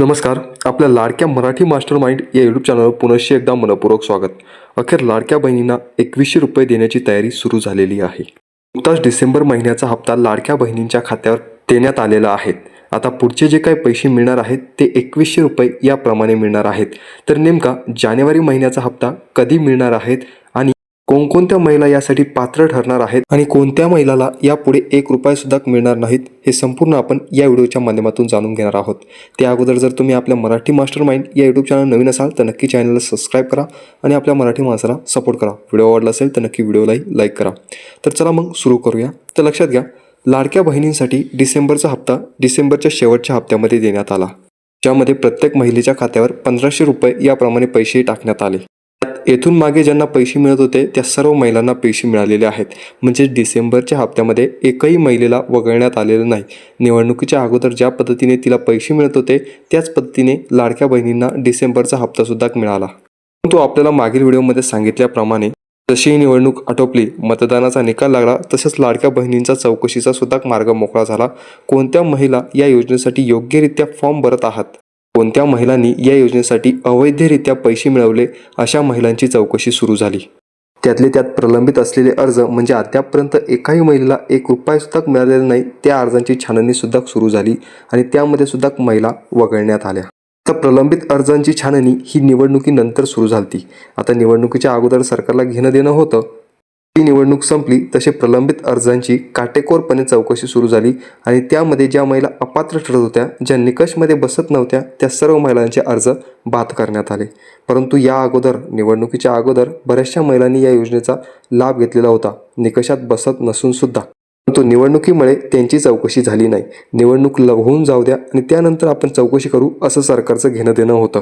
नमस्कार आपल्या लाडक्या मराठी मास्टर माइंड या यूट्यूब चॅनलवर पुनश्च एकदा मनपूर्वक स्वागत. अखेर लाडक्या बहिणींना एकवीसशे रुपये देण्याची तयारी सुरू झालेली आहे. नुकताच डिसेंबर महिन्याचा हप्ता लाडक्या बहिणींच्या खात्यावर देण्यात आलेला आहे. आता पुढचे जे काही पैसे मिळणार आहेत ते एकवीसशे रुपये याप्रमाणे मिळणार आहेत. तर नेमका जानेवारी महिन्याचा हप्ता कधी मिळणार आहेत कोणकोणत्या महिला यासाठी पात्र ठरणार आहेत आणि कोणत्या महिलाला यापुढे एक रुपया सुद्धा मिळणार नाहीत हे संपूर्ण आपण या व्हिडिओच्या माध्यमातून जाणून घेणार आहोत. त्या अगोदर जर तुम्ही आपल्या मराठी मास्टर माइंड या यूट्यूब चॅनल नवीन असाल तर नक्की चॅनलला सबस्क्राईब करा आणि आपल्या मराठी माणसाला सपोर्ट करा. व्हिडिओ आवडला असेल तर नक्की व्हिडिओलाही लाईक करा. तर चला मग सुरू करूया. तर लक्षात घ्या लाडक्या बहिणींसाठी डिसेंबरचा हप्ता डिसेंबरच्या शेवटच्या हप्त्यामध्ये देण्यात आला ज्यामध्ये प्रत्येक महिलेच्या खात्यावर पंधराशे रुपये याप्रमाणे पैसे टाकण्यात आले. येथून मागे ज्यांना पैसे मिळत होते त्या सर्व महिलांना पैसे मिळालेले आहेत. म्हणजे डिसेंबरच्या हप्त्यामध्ये एकही महिलेला वगळण्यात आलेलं नाही. निवडणुकीच्या अगोदर ज्या पद्धतीने तिला पैसे मिळत होते त्याच पद्धतीने लाडक्या बहिणींना डिसेंबरचा हप्तासुद्धा मिळाला. परंतु आपल्याला मागील व्हिडिओमध्ये सांगितल्याप्रमाणे जशी ही निवडणूक आटोपली मतदानाचा निकाल लागला तसेच लाडक्या बहिणींचा चौकशीचा सुद्धा मार्ग मोकळा झाला. कोणत्या महिला या योजनेसाठी योग्यरित्या फॉर्म भरत आहात? कोणत्या महिलांनी या योजनेसाठी अवैधरित्या पैसे मिळवले अशा महिलांची चौकशी सुरू झाली. त्यातले त्यात प्रलंबित असलेले अर्ज म्हणजे अद्यापपर्यंत एकाही महिलेला एक रुपया सुद्धा मिळालेला नाही त्या अर्जांची छाननी सुद्धा सुरू झाली आणि त्यामध्ये सुद्धा महिला वगळण्यात आल्या. तर प्रलंबित अर्जांची छाननी ही निवडणुकीनंतर सुरू झाली आता निवडणुकीच्या अगोदर सरकारला घेणं देणं होतं ती निवडणूक संपली तसे प्रलंबित अर्जांची काटेकोरपणे चौकशी सुरू झाली आणि त्यामध्ये ज्या महिला अपात्र ठरत होत्या ज्या निकषमध्ये बसत नव्हत्या त्या सर्व महिलांचे अर्ज बाद करण्यात आले. परंतु या अगोदर निवडणुकीच्या अगोदर बऱ्याचशा महिलांनी या योजनेचा लाभ घेतलेला होता. निकषात बसत नसून सुद्धा. परंतु निवडणुकीमुळे त्यांची चौकशी झाली नाही. निवडणूक ल- होऊन जाऊ द्या आणि त्यानंतर आपण चौकशी करू असं सरकारचं घेणं देणं होतं.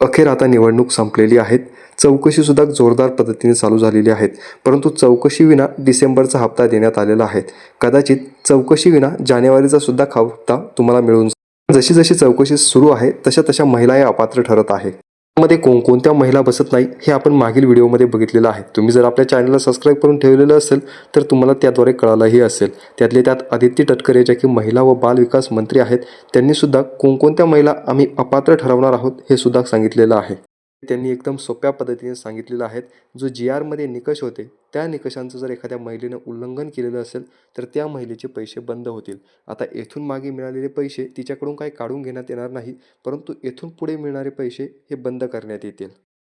अखेर आता निवडणूक संपलेली आहेत. चौकशीसुद्धा जोरदार पद्धतीने चालू झालेली आहेत. परंतु चौकशीविना डिसेंबरचा हप्ता देण्यात आलेला आहे. कदाचित चौकशीविना जानेवारीचा सुद्धा हप्ता तुम्हाला मिळून जशी जशी चौकशी सुरू आहे तशा तशा महिला या अपात्र ठरत आहे. मध्ये कोणकोणत्या महिला बसत नाही हे आपण मागील व्हिडिओमध्ये बघितलेलं आहे. तुम्ही जर आपल्या चॅनलला सबस्क्राईब करून ठेवलेलं असेल तर तुम्हाला त्याद्वारे कळालंही असेल. त्यातले त्यात आदित्य टटकरे ज्या की महिला व बाल विकास मंत्री आहेत त्यांनीसुद्धा कोणकोणत्या महिला आम्ही अपात्र ठरवणार आहोत हे सुद्धा सांगितलेलं आहे. त्यांनी एकदम सोप्या पद्धतीने सांगितलेलं आहे. जो जी आरमध्ये निकष होते त्या निकषांचं जर एखाद्या महिलेनं उल्लंघन केलेलं असेल तर त्या महिलेचे पैसे बंद होतील. आता येथून मागे मिळालेले पैसे तिच्याकडून काही काढून घेण्यात येणार नाही परंतु येथून पुढे मिळणारे पैसे हे बंद करण्यात येतील.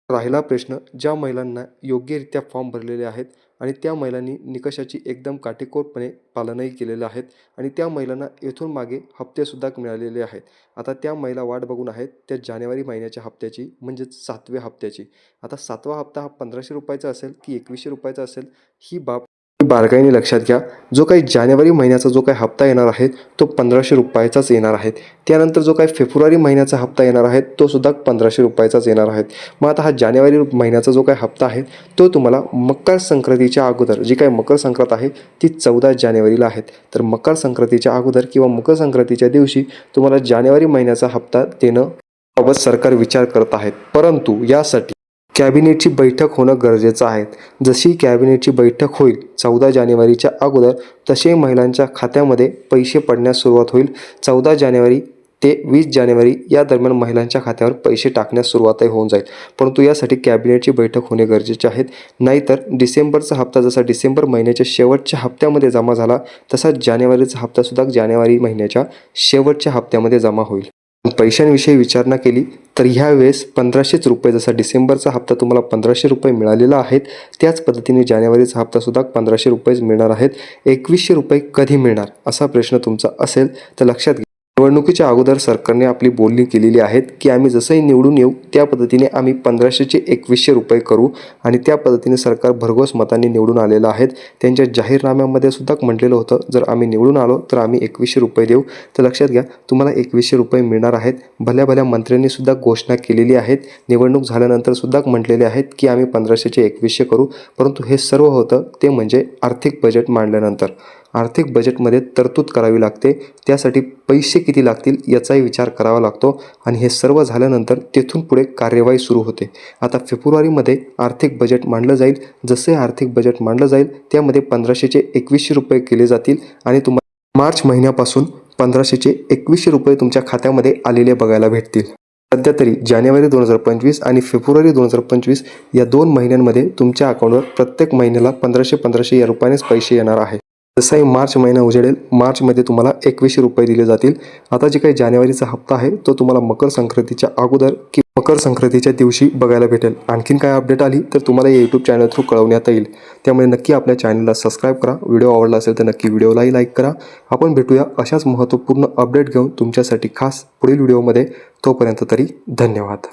राहिला प्रश्न ज्या महिलांना योग्यरित्या फॉर्म भरलेले आहेत आणि त्या महिलांनी निकषाची एकदम काटेकोरपणे पालनही केलेलं आहेत आणि त्या महिलांना येथून मागे हप्तेसुद्धा मिळालेले आहेत. आता त्या महिला वाट बघून आहेत त्या जानेवारी महिन्याच्या हप्त्याची म्हणजेच सातव्या हप्त्याची. आता सातवा हप्ता हा पंधराशे रुपयाचा असेल की एकवीसशे रुपयाचा असेल ही बाब बारकाईने लक्षात घ्या. जो काही जानेवारी महिन्याचा जो काही हप्ता येणार आहे तो पंधराशे रुपयाचाच येणार आहे. त्यानंतर जो काही फेब्रुवारी महिन्याचा हप्ता येणार आहे तो सुद्धा पंधराशे रुपयाचाच येणार आहे. मग आता हा जानेवारी महिन्याचा जो काही हप्ता आहे तो तुम्हाला मकर संक्रांतीच्या अगोदर जी काही मकर संक्रांत आहे ती चौदा जानेवारीला आहेत तर मकर संक्रांतीच्या अगोदर किंवा मकर संक्रांतीच्या दिवशी तुम्हाला जानेवारी महिन्याचा हप्ता देणं बाबत सरकार विचार करत आहेत. परंतु यासाठी कॅबिनेटची बैठक होणं गरजेचं आहे. जशी कॅबिनेटची बैठक होईल चौदा जानेवारीच्या अगोदर तसे महिलांच्या खात्यामध्ये पैसे पडण्यास सुरुवात होईल. चौदा जानेवारी ते वीस जानेवारी या दरम्यान महिलांच्या खात्यावर पैसे टाकण्यास सुरुवातही होऊन जाईल. परंतु यासाठी कॅबिनेटची बैठक होणे गरजेचे आहेत नाहीतर डिसेंबरचा हप्ता जसा डिसेंबर महिन्याच्या शेवटच्या हप्त्यामध्ये जमा झाला तसा जानेवारीचा हप्तासुद्धा जानेवारी महिन्याच्या शेवटच्या हप्त्यामध्ये जमा होईल. पैशांविषयी विचारणा केली तर ह्या वेळेस पंधराशेच रुपये जसा डिसेंबरचा हप्ता तुम्हाला पंधराशे रुपये मिळालेला आहेत त्याच पद्धतीने जानेवारीचा हप्तासुद्धा पंधराशे रुपयेच मिळणार आहेत. एकवीसशे रुपये कधी मिळणार असा प्रश्न तुमचा असेल तर लक्षात घ्या. निवडणुकीच्या अगोदर सरकारने आपली बोलणी केलेली आहेत की आम्ही जसंही निवडून येऊ त्या पद्धतीने आम्ही पंधराशेचे एकवीसशे रुपये करू आणि त्या पद्धतीने सरकार भरघोस मतांनी निवडून आलेलं आहेत. त्यांच्या जाहीरनाम्यामध्ये सुद्धा म्हटलेलं होतं जर आम्ही निवडून आलो तर आम्ही एकवीसशे रुपये देऊ. तर लक्षात घ्या तुम्हाला एकवीसशे रुपये मिळणार आहेत. भल्या भल्या मंत्र्यांनी सुद्धा घोषणा केलेली आहेत. निवडणूक झाल्यानंतर सुद्धा म्हटलेले आहेत की आम्ही पंधराशेचे एकवीसशे करू. परंतु हे सर्व होतं ते म्हणजे आर्थिक बजेट मांडल्यानंतर. आर्थिक बजेटमध्ये तरतूद करावी लागते. त्यासाठी पैसे किती लागतील याचाही विचार करावा लागतो आणि हे सर्व झाल्यानंतर तेथून पुढे कार्यवाही सुरू होते. आता फेब्रुवारीमध्ये आर्थिक बजेट मांडलं जाईल. जसे आर्थिक बजेट मांडलं जाईल त्यामध्ये पंधराशेचे एकवीसशे रुपये केले जातील आणि तुम्हाला मार्च महिन्यापासून पंधराशेचे एकवीसशे रुपये तुमच्या खात्यामध्ये आलेले बघायला भेटतील. सध्या तरी जानेवारी दोन हजार पंचवीस आणि फेब्रुवारी दोन हजार पंचवीस या दोन महिन्यांमध्ये तुमच्या अकाउंटवर प्रत्येक महिन्याला पंधराशे पंधराशे या रुपयानेच पैसे येणार आहे. जसाही मार्च महिना उजेडेल. मार्चमध्ये तुम्हाला एकवीसशे रुपये दिले जातील. आता जे काही जानेवारीचा हप्ता आहे तो तुम्हाला मकर संक्रांतीच्या अगोदर की मकर संक्रांतीच्या दिवशी बघायला भेटेल. आणखीन काय अपडेट आली तर तुम्हाला या यूट्यूब चॅनल थ्रू कळवण्यात येईल. त्यामुळे नक्की आपल्या चॅनलला सबस्क्राईब करा. व्हिडिओ आवडला असेल तर नक्की व्हिडिओलाही लाईक करा. आपण भेटूया अशाच महत्त्वपूर्ण अपडेट घेऊन तुमच्यासाठी खास पुढील व्हिडिओमध्ये तोपर्यंत तरी धन्यवाद.